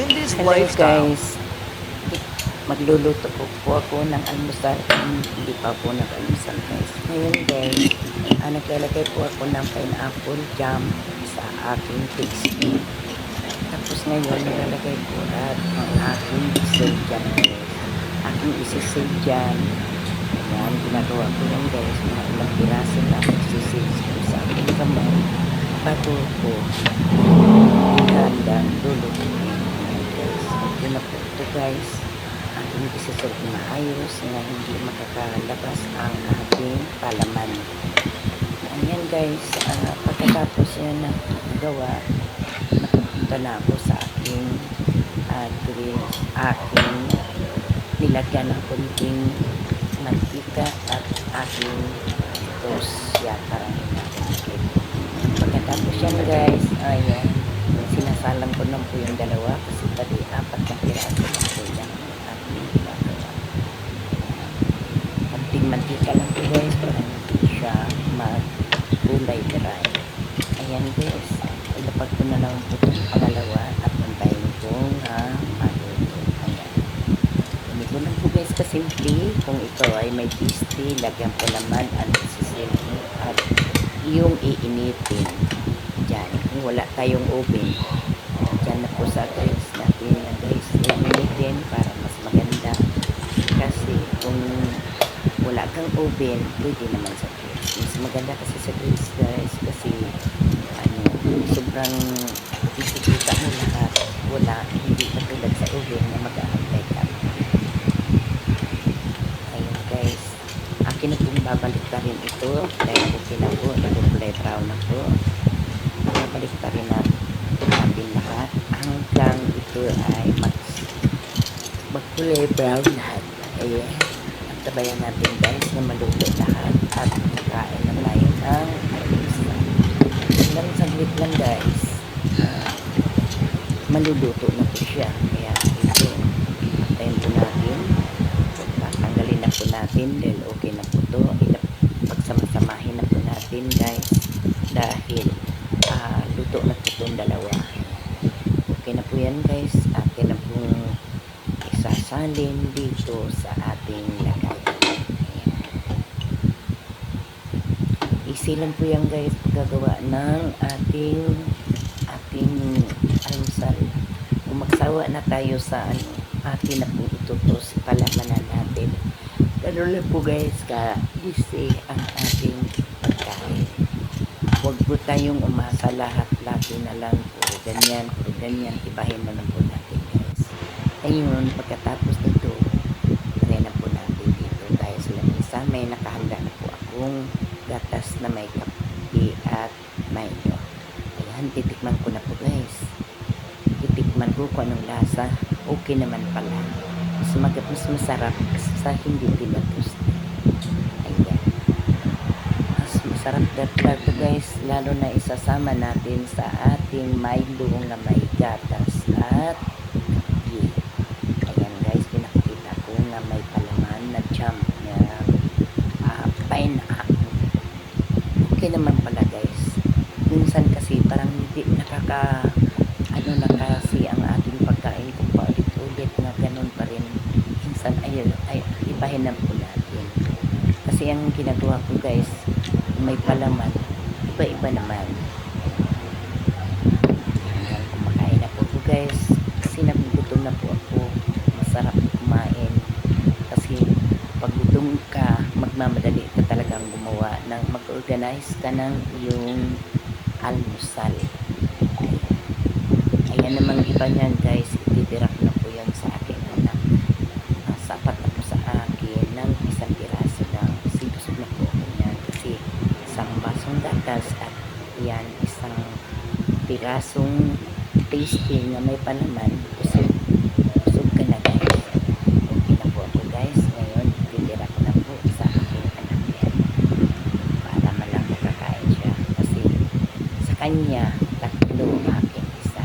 Lindy's Hello Lifestyle. guys. Magluluto po po ako ng almusal. Hindi pa po nag-almusal guys. Ngayon guys, ah, naglalagay po ako ng pineapple jam sa aking pastry. Tapos ngayon, nilalagay ko lahat ng aking isig jam guys. Aking isisig jam. Ayan, ginagawa ko yan guys. Mga ilang piraso na isisig ko sa aking kamay. Bago ko ihandang lulutuin. Guys. Guys. Aking isiserve na maayos na hindi makakalabas ang ating palaman. Ayan guys, ah, pagkatapos yan na gawa, napupunta na ako sa aking uh, aking nilagyan ng kunting mantika at aking toast yata. Pagkatapos yan guys, ayan, sinasalang ko lang po yung dalawa kasi pati apat na piraso lang po yung aking ginagawa. Kunting mantika lang po guys para hindi siya mag-gulay dry. Ayan guys, ilapag ko na lang po itong pangalawa at antayin kong uh, maluto. Ayan. Ganito lang po guys kasimple. Kung ikaw ay may tasty, lagyan po naman ang isisimple at yung iinitin. Diyan. Kung wala tayong oven, diyan na po sa guys natin na guys iinitin para mas maganda. Kasi kung wala kang oven, pwede naman sa grills. Mas maganda kasi sa grills guys kasi sobrang ikikita mo lahat. Wala, hindi katulad sa oven na mag-aantay ka. Ayun guys. Akin na pong babalik na rin ito. Dahil okay na po. Nag-play brown na po. Babalik na rin natin lahat. Hanggang ito ay mag mag-play brown lahat. Ayan. At tabayan natin guys na maluto lahat. At kain na tayo ng saglit lang guys. Maluluto na po siya. Kaya ito. Antayin po natin tatanggalin na po natin dahil okay na po to pagsamasamahin na po natin guys dahil ah, luto na po itong dalawa okay na po yan guys atin na pong isasalin dito sa ating lagay easy lang po yan guys paggagawa ng ating ating almusal. Kung magsawa na tayo sa ano atin na po ito to sa palamanan natin. Ganun lang po guys ka busy ang ating pagkain. Huwag po tayong umasa lahat lagi na lang po. Ganyan po ganyan ibahin na lang po natin guys. Ayun pagkatapos nito na po natin dito. Tayo sa lamisa may nakahanda na po akong gatas na may kape at mayo ayan titikman ko na po guys. Titikman ko kung anong lasa. Okay naman pala. Mas magat mas masarap sa hindi tinatos ayan. Mas masarap talaga guys. Lalo na isasama natin sa ating Milo na may gatas at kape ayan guys pinakita ko na may palaman na jam na uh, pineapple okay naman pala guys minsan kasi parang nakaka ano na kasi ang ating pagkain. Kung paulit-ulit na ganun pa rin minsan ay, ay ibahin na natin. Kasi ang ginagawa ko guys may palaman. Iba-iba naman. Hanggang kumakain na po guys. Kasi nagugutom na po ako. Masarap kumain. Kasi pag gutom ka magmamadali ka talagang gumawa ng mag-organize ka ng iyong almusal Iba niyan guys, ititirap na po yan sa akin anak. Uh, sapat na po sa akin ng isang piraso lang. Kasi na po ako niyan kasi isang basong gatas at yan isang pirasong tasty na may panaman. Busog, busog ka na guys. Okay na po ako guys. Ngayon, titira ko na po sa aking anak yan. Para malang makakain siya. Kasi sa kanya, tatlo akin isa.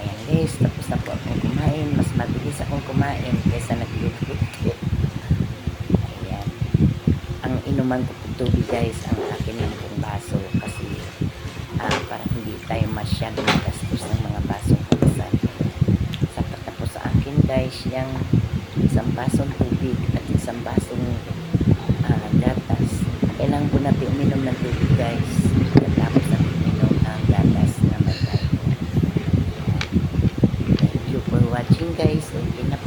Ayan guys, tapos na po akong kumain. Mas mabilis akong kumain kaysa nagluluto. Ayan. Ang inuman ko po tubig guys, ang akin pong baso kasi ah, para hindi tayo masyadong gastos ng mga baso ko kasi guys yung isang basong tubig at isang basong ah, gatas. Kailangan po natin uminom ng tubig guys. Tapos natin uminom ang gatas na kain. Thank you for watching guys. Okay na.